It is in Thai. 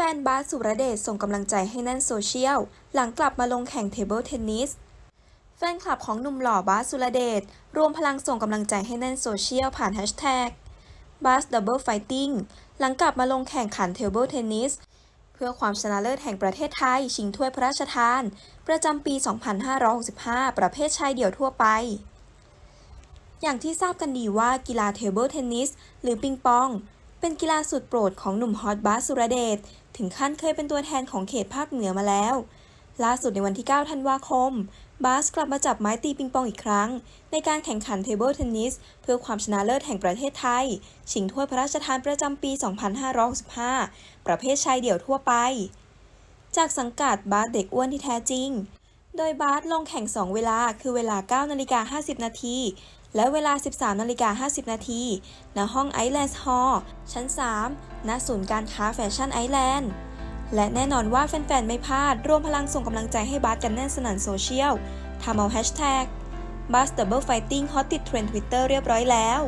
ฟนบาสสุรเดชส่งกำลังใจให้แน่นโซเชียล หลังกลับมาลงแข่งเทเบิลเทนนิสแฟนคลับของหนุ่มหล่อบาสสุรเดชรวมพลังส่งกำลังใจให้แน่นโซเชียลผ่านแฮชแท็กบาสดับเบิลไฟติ้งหลังกลับมาลงแข่งขันเทเบิลเทนนิสเพื่อความชนะเลิศแห่งประเทศไทย ชิงถ้วยพระราชทาน ประจำปี 2565 ประเภทชายเดี่ยวทั่วไป อย่างที่ทราบกันดีว่ากีฬาเทเบิลเทนนิสหรือปิงปอง เป็นกีฬาสุดโปรดของหนุ่มฮอตบาสสุรเดช ถึงขั้นเคยเป็นตัวแทนของเขตภาคเหนือมาแล้ว ล่าสุดในวันที่ 9 ธันวาคม บาสกลับมาจับไม้ตีปิงปองอีกครั้ง ในการแข่งขันเทเบิลเทนนิส เพื่อความชนะเลิศแห่งประเทศไทย ชิงถ้วยพระราชทานประจำปี 2565 ประเภทชายเดี่ยวทั่วไป จากสังกัดบาสเด็กอ้วนที่แท้จริง โดยบาสลงแข่ง 2 เวลา คือเวลา 9 นาฬิกา 50 นาที และเวลา 13 นาฬิกา 50 นาที ณ ห้องไอแลนด์ฮอลล์ชั้น 3 ณ ศูนย์การค้าแฟชั่นไอแลนด์ และแน่นอนว่าแฟนๆ ไม่พลาด ร่วมพลังส่งกำลังใจให้บาสกันแน่นสนั่นโซเชียล ทำเอาแฮชแท็กบาสเดับเบิลไฟติ้งฮอตติดเทรนด์ทวิตเตอร์เรียบร้อยแล้ว